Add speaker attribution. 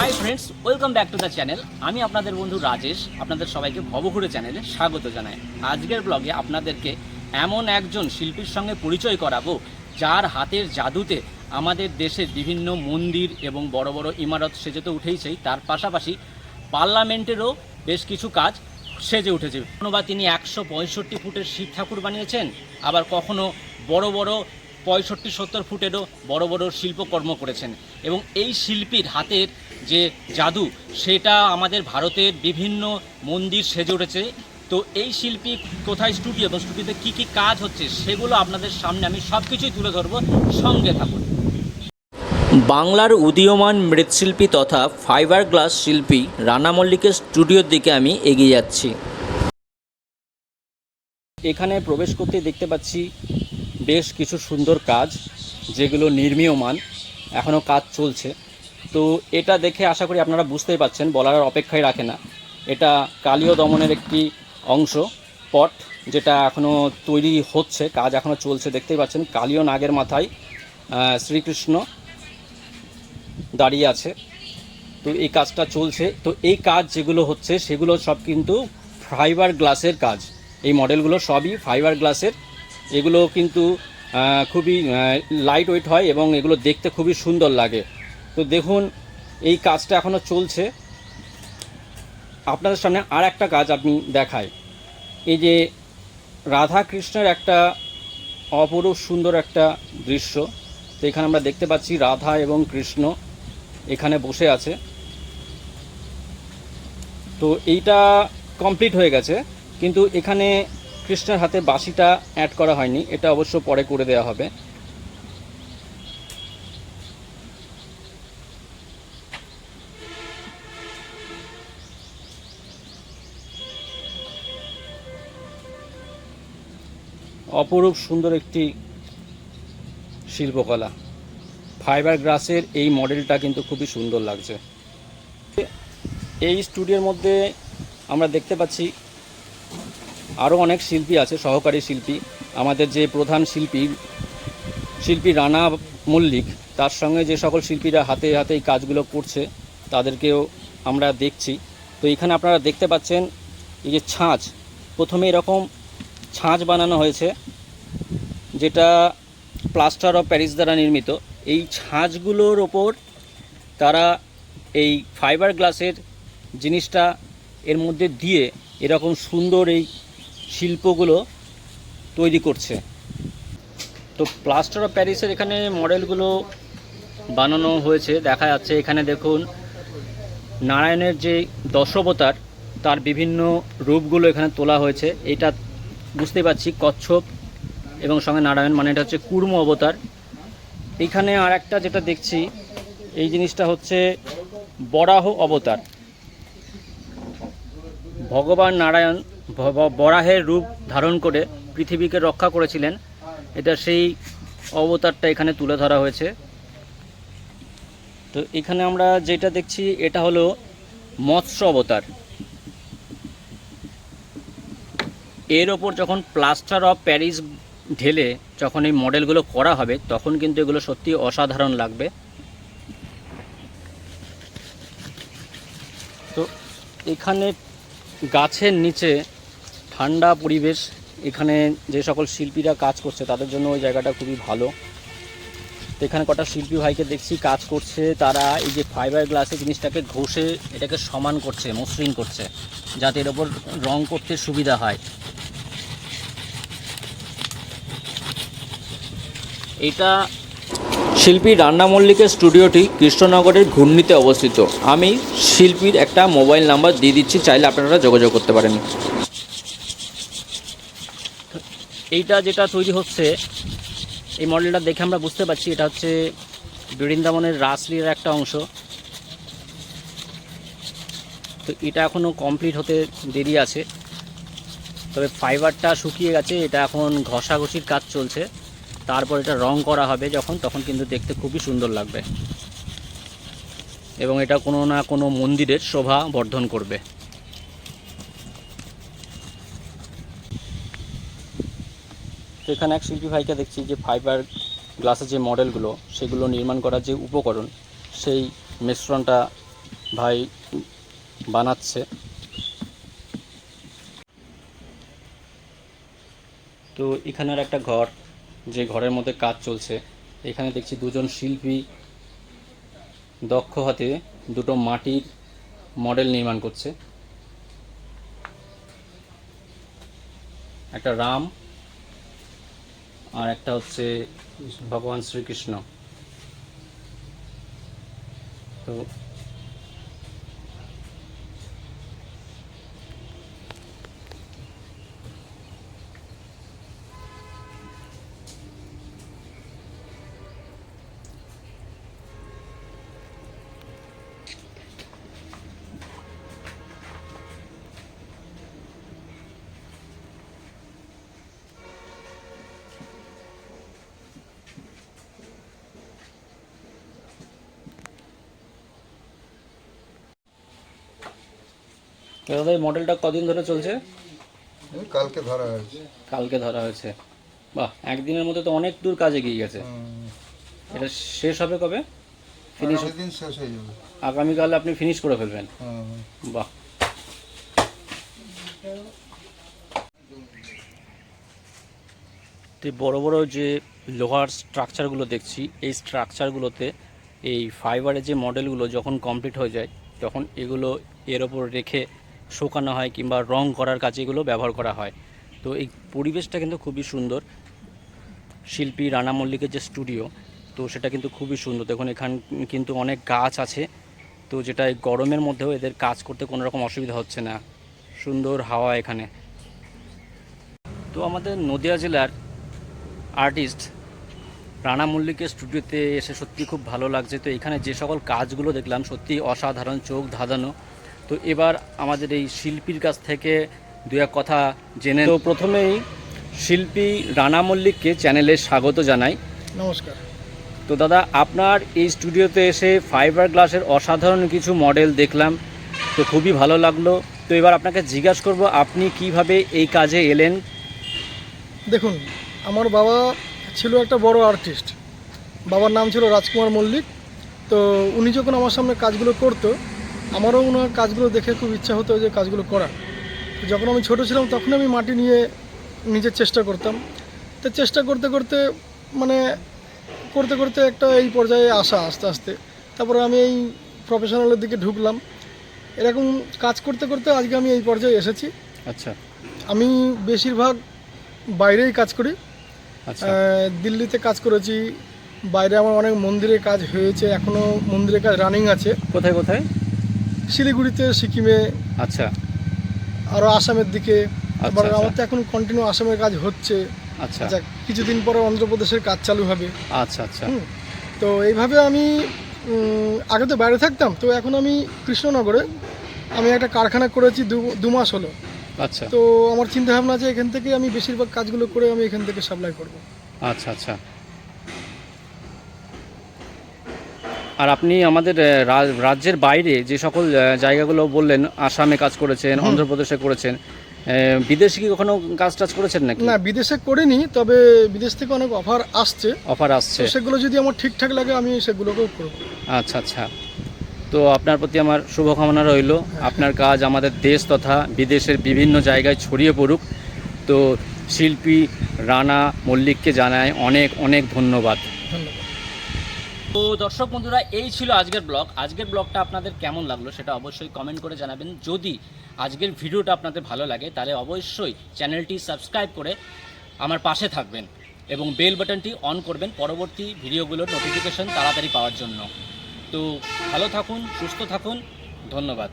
Speaker 1: Hi friends welcome back to the channel আমি আপনাদের বন্ধু রাজেশ, আপনাদের সবাইকে ভবঘুরে চ্যানেলে স্বাগত জানাই। আজকের ব্লগে আপনাদেরকে এমন একজন শিল্পীর সঙ্গে পরিচয় করাবো, যার হাতের জাদুতে আমাদের দেশের বিভিন্ন মন্দির এবং বড় বড় ইমারত সেজে তো উঠেইছেই, তার পাশাপাশি পার্লামেন্টেরও বেশ কিছু কাজ সেজে উঠেছে। কখনো বা তিনি একশো পঁয়ষট্টি ফুটের শিব ঠাকুর বানিয়েছেন, আবার কখনো বড় বড় পঁয়ষট্টি সত্তর ফুটেরও বড় বড় শিল্পকর্ম করেছেন। এবং এই শিল্পীর হাতের যে জাদু, সেটা আমাদের ভারতের বিভিন্ন মন্দির সেজে উঠেছে। তো এই শিল্পী কোথায় স্টুডিও এবং স্টুডিওতে কী কী কাজ হচ্ছে, সেগুলো আপনাদের সামনে আমি সব কিছুই তুলে ধরবো। সঙ্গে থাকুন। বাংলার উদীয়মান মৃৎশিল্পী তথা ফাইবার গ্লাস শিল্পী রানা মল্লিকের স্টুডিওর দিকে আমি এগিয়ে যাচ্ছি। এখানে প্রবেশ করতে দেখতে পাচ্ছি বেশ কিছু সুন্দর কাজ, যেগুলো নির্মীয়মান। এখনও কাজ চলছে। তো এটা দেখে আশা করি আপনারা বুঝতেই পাচ্ছেন, বলার অপেক্ষায় রাখে না। এটা কালীয় দমনের একটি অংশ, পট, যেটা এখনও তৈরি হচ্ছে, কাজ এখনও চলছে, দেখতেই পাচ্ছেন, কালীয় নাগের মাথায় শ্রীকৃষ্ণ দাঁড়িয়ে আছে। তো এই কাজটা চলছে। তো এই কাজ যেগুলো হচ্ছে, সেগুলো সব কিন্তু ফাইবার গ্লাসের কাজ। এই মডেলগুলো সবই ফাইবার গ্লাসের। এগুলো কিন্তু খুবই লাইট ওয়েট হয় এবং এগুলো দেখতে খুবই সুন্দর লাগে। তো দেখুন, এই কাজটা এখনও চলছে। আপনাদের সামনে আর একটা কাজ আপনি দেখায় এই যে রাধা কৃষ্ণের একটা অপরূপ সুন্দর একটা দৃশ্য। তো এখানে আমরা দেখতে পাচ্ছি রাধা এবং কৃষ্ণ এখানে বসে আছে। তো এইটা কমপ্লিট হয়ে গেছে, কিন্তু এখানে কৃষ্ণের হাতে বাঁশিটা অ্যাড করা হয়নি। এটা অবশ্য পরে করে দেওয়া হবে। অপরূপ সুন্দর একটি শিল্পকলা। ফাইবার গ্রাসের এই মডেলটা কিন্তু খুবই সুন্দর লাগছে। এই স্টুডিওর মধ্যে আমরা দেখতে পাচ্ছি আরও অনেক শিল্পী আছে, সহকারী শিল্পী। আমাদের যে প্রধান শিল্পী শিল্পী রানা মল্লিক, তার সঙ্গে যে সকল শিল্পীরা হাতে হাতে এই কাজগুলো করছে, তাদেরকেও আমরা দেখছি। তো এখানে আপনারা দেখতে পাচ্ছেন এই যে ছাঁচ। প্রথমে এরকম ছাঁচ বানানো হয়েছে, যেটা প্লাস্টার অফ প্যারিস দ্বারা নির্মিত। এই ছাঁচগুলোর ওপর তারা এই ফাইবার গ্লাসের জিনিসটা এর মধ্যে দিয়ে এরকম সুন্দর এই শিল্পগুলো তৈরি করছে। তো প্লাস্টার অফ প্যারিসের এখানে মডেলগুলো বানানো হয়েছে, দেখা যাচ্ছে। এখানে দেখুন, নারায়ণের যে দশবতার, তার বিভিন্ন রূপগুলো এখানে তোলা হয়েছে। এটা বুঝতে পারছি, কচ্ছপ এবং সঙ্গে নারায়ণ মানে এটা হচ্ছে কুর্ম অবতার। এখানে আর একটা যেটা দেখছি, এই জিনিসটা হচ্ছে বরাহ অবতার। ভগবান নারায়ণ বরাহের রূপ ধারণ করে পৃথিবীকে রক্ষা করেছিলেন। এটা সেই অবতারটা এখানে তুলে ধরা হয়েছে। তো এখানে আমরা যেটা দেখছি, এটা হলো মৎস্য অবতার। এর ওপর যখন প্লাস্টার অফ প্যারিস ঢেলে যখন এই মডেলগুলো করা হবে, তখন কিন্তু এগুলো সত্যি অসাধারণ লাগবে। তো এখানে গাছের নিচে ঠান্ডা পরিবেশ, এখানে যে সকল শিল্পীরা কাজ করছে, তাদের জন্য ওই জায়গাটা খুবই ভালো। তো এখানে কটা শিল্পী ভাইকে দেখছি কাজ করছে, তারা এই যে ফাইবার গ্লাসের জিনিসটাকে ঘষে এটাকে সমান করছে, মসৃণ করছে, যাতে এর ওপর রং করতে সুবিধা হয়। এটা শিল্পী রান্না মল্লিকের স্টুডিওটি কৃষ্ণনগরের ঘূর্ণিতে অবস্থিত। আমি শিল্পীর একটা মোবাইল নাম্বার দিয়ে দিচ্ছি, চাইলে আপনারা যোগাযোগ করতে পারেন। এইটা যেটা তৈরি হচ্ছে, এই মডেলটা দেখে আমরা বুঝতে পারছি, এটা হচ্ছে বৃন্দাবনের রাসলীলার একটা অংশ। তো এটা এখনও কমপ্লিট হতে দেরি আছে। তবে ফাইবারটা শুকিয়ে গেছে, এটা এখন ঘষাঘষির কাজ চলছে। তারপর এটা রং করা হবে যখন, তখন কিন্তু দেখতে খুবই সুন্দর লাগবে। এবং এটা কোনো না কোনো মন্দিরের শোভা বর্ধন করবে। তো এখানে এক শিল্পী ভাইকে দেখছি যে ফাইবার গ্লাসের যে মডেলগুলো, সেগুলো নির্মাণ করার যে উপকরণ, সেই মিশ্রণটা ভাই বানাচ্ছে। তো এখানের একটা ঘর যে ঘরের মধ্যে কাজ চলছে, এখানে দেখছি দুজন শিল্পী দক্ষ হাতে দুটো মাটির মডেল নির্মাণ করছে। একটা রাম আর একটা হচ্ছে ভগবান শ্রীকৃষ্ণ। তো দাদা এই মডেলটা কদিন ধরে চলছে?
Speaker 2: এই কালকে ধরা হয়েছে।
Speaker 1: কালকে ধরা হয়েছে। বাহ একদিনের মধ্যে তো অনেক দূর কাজ এগিয়ে গেছে। এটা শেষ হবে কবে? ফিনিশ
Speaker 2: দিন শেষ হয়ে যাবে।
Speaker 1: আগামীকাল আপনি ফিনিশ করে ফেলবেন। বাহ। তো বড় বড় যে লোহার স্ট্রাকচারগুলো দেখছি এই স্ট্রাকচারগুলোতে এই ফাইবারের যে মডেলগুলো যখন কমপ্লিট হয়ে যায় তখন এগুলো এর ওপর রেখে শোকানো হয় কিংবা রং করার কাজে এগুলো ব্যবহার করা হয়। তো এই পরিবেশটা কিন্তু খুবই সুন্দর। শিল্পী রানা মল্লিকের যে স্টুডিও, তো সেটা কিন্তু খুবই সুন্দর। দেখুন, এখান কিন্তু অনেক গাছ আছে। তো যেটা এই গরমের মধ্যেও এদের কাজ করতে কোনো রকম অসুবিধা হচ্ছে না। সুন্দর হাওয়া এখানে। তো আমাদের নদিয়া জেলার আর্টিস্ট রানা মল্লিকের স্টুডিওতে এসে সত্যি খুব ভালো লাগছে। তো এখানে যে সকল কাজগুলো দেখলাম সত্যি অসাধারণ, চোখ ধাঁধানো। তো এবার আমাদের এই শিল্পীর কাছ থেকে দু এক কথা জেনে তো প্রথমেই শিল্পী রানা মল্লিককে চ্যানেলে স্বাগত জানাই।
Speaker 3: নমস্কার।
Speaker 1: তো দাদা আপনার এই স্টুডিওতে এসে ফাইবার গ্লাসের অসাধারণ কিছু মডেল দেখলাম তো খুবই ভালো লাগল। তো এবার আপনাকে জিজ্ঞাসা করব আপনি কীভাবে এই কাজে এলেন?
Speaker 3: দেখুন আমার বাবা ছিল একটা বড় আর্টিস্ট। বাবার নাম ছিল রাজকুমার মল্লিক। তো উনি যখন আমার সামনে কাজগুলো করতো আমারও ওনার কাজগুলো দেখে খুব ইচ্ছা হতো যে কাজগুলো করার। যখন আমি ছোট ছিলাম তখন আমি মাটি নিয়ে নিজের চেষ্টা করতাম। তো চেষ্টা করতে করতে মানে করতে করতে একটা এই পর্যায়ে আসা আস্তে আস্তে। তারপরে আমি এই প্রফেশনালের দিকে ঢুকলাম। এরকম কাজ করতে করতে আজকে আমি এই পর্যায়ে এসেছি।
Speaker 1: আচ্ছা।
Speaker 3: আমি বেশিরভাগ বাইরেই কাজ করি।
Speaker 1: আচ্ছা।
Speaker 3: দিল্লিতে কাজ করেছি। বাইরে আমার অনেক মন্দিরে কাজ হয়েছে। এখনও মন্দিরে কাজ রানিং আছে।
Speaker 1: কোথায় কোথায়?
Speaker 3: শিলিগুড়িতে সিকিমে
Speaker 1: আচ্ছা।
Speaker 3: আরও আসামের দিকে। তারপর
Speaker 1: আচ্ছা।
Speaker 3: আমার তো এখন কন্টিনিউ আসামের কাজ হচ্ছে।
Speaker 1: আচ্ছা।
Speaker 3: আচ্ছা কিছুদিন পরে অন্ধ্রপ্রদেশের কাজ চালু হবে।
Speaker 1: আচ্ছা আচ্ছা।
Speaker 3: তো এইভাবে আমি আগে তো বাইরে থাকতাম তো এখন আমি কৃষ্ণনগরে। আমি একটা কারখানা করেছি দু দু মাস হলো।
Speaker 1: আচ্ছা।
Speaker 3: তো আমার চিন্তা ভাবনা আছে এখান থেকে আমি বেশিরভাগ কাজগুলো করে আমি এখান থেকে সাপ্লাই করব।
Speaker 1: আচ্ছা আচ্ছা। আর আপনি আমাদের রাজ্যের বাইরে যে সকল জায়গাগুলো বললেন আসামে কাজ করেছেন অন্ধ্রপ্রদেশে করেছেন বিদেশে কি কখনো কাজ টাজ করেছেন নাকি?
Speaker 3: না বিদেশে করিনি তবে বিদেশ থেকে অনেক অফার আসছে।
Speaker 1: অফার আসছে।
Speaker 3: সেগুলো যদি আমার ঠিকঠাক লাগে আমি সেগুলোকেও করব।
Speaker 1: আচ্ছা আচ্ছা। তো আপনার প্রতি আমার শুভকামনা রইল। আপনার কাজ আমাদের দেশ তথা বিদেশের বিভিন্ন জায়গায় ছড়িয়ে পড়ুক। তো শিল্পী রানা মল্লিককে জানায় অনেক অনেক ধন্যবাদ।
Speaker 3: ধন্যবাদ।
Speaker 1: তো দর্শক বন্ধুরা, এই ছিল আজকের ব্লগ। আজকের ব্লগটা আপনাদের কেমন লাগল সেটা অবশ্যই কমেন্ট করে জানাবেন। যদি আজকের ভিডিওটা আপনাদের ভালো লাগে, তাহলে অবশ্যই চ্যানেলটি সাবস্ক্রাইব করে আমার পাশে থাকবেন এবং বেল বাটনটি অন করবেন পরবর্তী ভিডিওগুলোর নোটিফিকেশন তাড়াতাড়ি পাওয়ার জন্য। তো ভালো থাকুন, সুস্থ থাকুন, ধন্যবাদ।